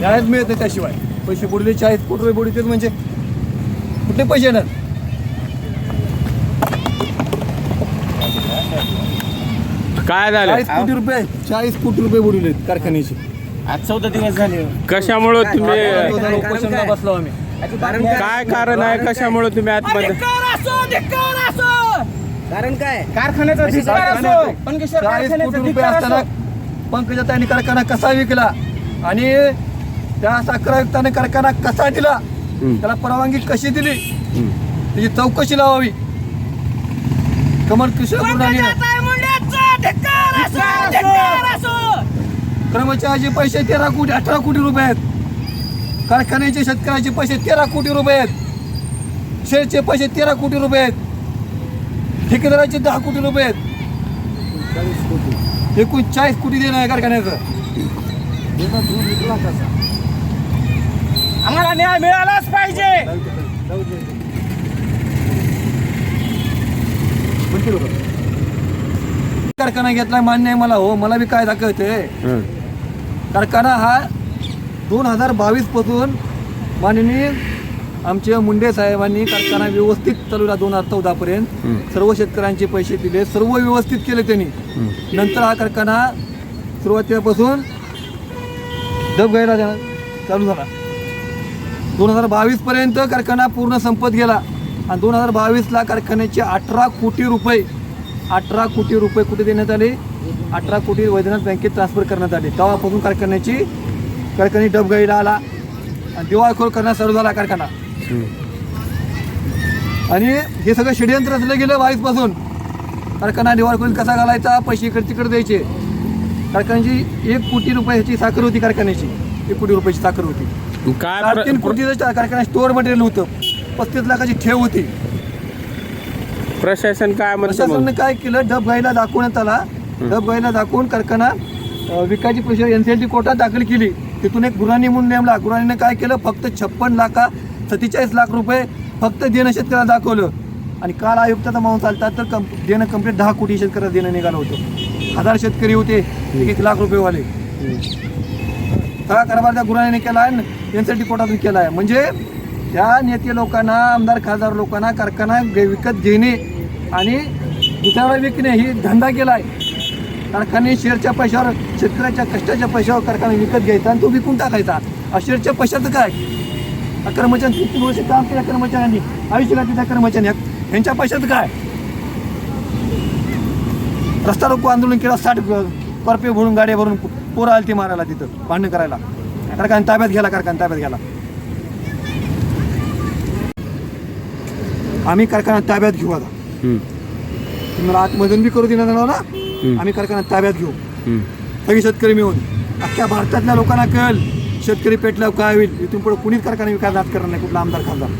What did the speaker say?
न्यायच मिळत नाही त्याशिवाय. पैसे बुडले चाळीस कोटी रुपये बुडले म्हणजे? कुठले पैसे येणार? काय झालं? चाळीस कोटी रुपये चाळीस कोटी रुपये बुडले कारखान्याचे. आज चौदा दिवस झाले कशामुळं तुम्ही उपोषणाला बसलो आम्ही. काय कारण आहे? कशामुळे तुम्ही आतमध्ये कारण काय? कारखान्याचा धिक्कार असो. पंकेश्वर चाळीस कारखान्याचा कोटी रुपये धिक्कार असताना असो. पंकजाताईंनी कारखाना कसा विकला? आणि त्या साखर आयुक्ताने कारखाना कसा दिला? त्याला परवानगी कशी दिली? त्याची चौकशी लावावी. कमल कृष्ण गुरुनानीनं कर्मचाऱ्याचे पैसे तेरा कोटी अठरा कोटी रुपये आहेत. कारखान्याचे शेतकऱ्याचे पैसे तेरा कोटी रुपये आहेत. शेअरचे पैसे तेरा कोटी रुपये आहेत. ठेकेदाराचे दहा कोटी रुपये आहेत. एकूण चाळीस कोटी देणं आहे कारखान्याचं. आम्हाला न्याय मिळालाच पाहिजे. कारखाना घेतला मान्य आहे मला हो मला बी काय दाखवते कारखाना हा दोन हजार बावीसपासून माननीय आमचे मुंडे साहेबांनी कारखाना व्यवस्थित चालवला दोन हजार चौदा पर्यंत सर्व शेतकऱ्यांचे पैसे दिले सर्व व्यवस्थित केले त्यांनी. नंतर हा कारखाना सुरुवातीपासून डब घ्यायला चालू झाला. दोन हजार बावीस पर्यंत कारखाना पूर्ण संपत गेला आणि दोन हजार बावीसला कारखान्याचे अठरा कोटी रुपये अठरा कोटी रुपये कुठे देण्यात आले? अठरा कोटी वैद्यनाथ बँकेत ट्रान्सफर करण्यात आले. तेव्हापासून कारखान्याची कारखाने डबगाईला आला आणि दिवाळखोर करण्यात चालू झाला कारखाना. आणि हे सगळं षडयंत्र रचलं गेलं बावीसपासून कारखाना दिवाळखोरीत कसा घालायचा? पैसे इकडे तिकडे द्यायचे. कारखान्याची एक कोटी रुपयाची साखर होती कारखान्याची. एक कोटी रुपयाची साखर होती. काय साडेतीन प्र- कोटीचं कारखाना स्टोअर मटेरियल होतं. पस्तीस लाखाची ठेव होती. प्रशासन काय प्रशासनाने काय केलं? डबगाईला दाखवण्यात आला. डबगाईला दाखवून कारखाना विकायची procedure N C L T कोर्टात दाखल केली. तिथून एक गुराणी म्हणून नेमला. गुराणीने काय केलं? फक्त छप्पन लाखा सत्तेचाळीस लाख रुपये फक्त देणं शेतकऱ्याला दाखवलं. आणि काल आयुक्ताचा माणूस चालतात तर कंप देणं कंप्लीट दहा कोटी शेतकऱ्याला देणं निघालं होतं. हजार शेतकरी होते एक एक लाख रुपयेवाले. सगळा कारभार त्या गुराणीने केला आहे एन सी कोर्टातून केला आहे. म्हणजे त्या नेते लोकांना आमदार खासदार लोकांना कारखाना विकत घेणे आणि दुसऱ्याला विकणे ही धंदा केला आहे. कारखाने शेअरच्या पैशावर शेतकऱ्याच्या कष्टाच्या पैशावर कारखाना विकत घ्यायचा आणि तो विकून टाकायचा. आ शेअरच्या पैशाचं काय? कर्मचारी किती वर्ष काम केल्या कर्मचाऱ्यांनी? आयुष्य घातली त्या कर्मचाऱ्यांनी. ह्यांच्या पैशाचं काय? रस्ता रोको आंदोलन केलं साठ करपे भरून गाड्या भरून पोरं आली ती मारायला तिथं भांडण करायला. कारखाना ताब्यात घ्याला कारखाना ताब्यात घ्याला आम्ही कारखाना ताब्यात घेऊ आता. तुम्हाला आतमधून बी करू देणार ना? आम्ही कारखाना ताब्यात घेऊ. सगळे शेतकरी मिळून अख्ख्या भारतातल्या लोकांना कळेल. शेतकरी पेटल्यावर काय होईल? इथून पुढे कुणीच कारखाना विकास करणार नाही कुठला आमदार खासदार.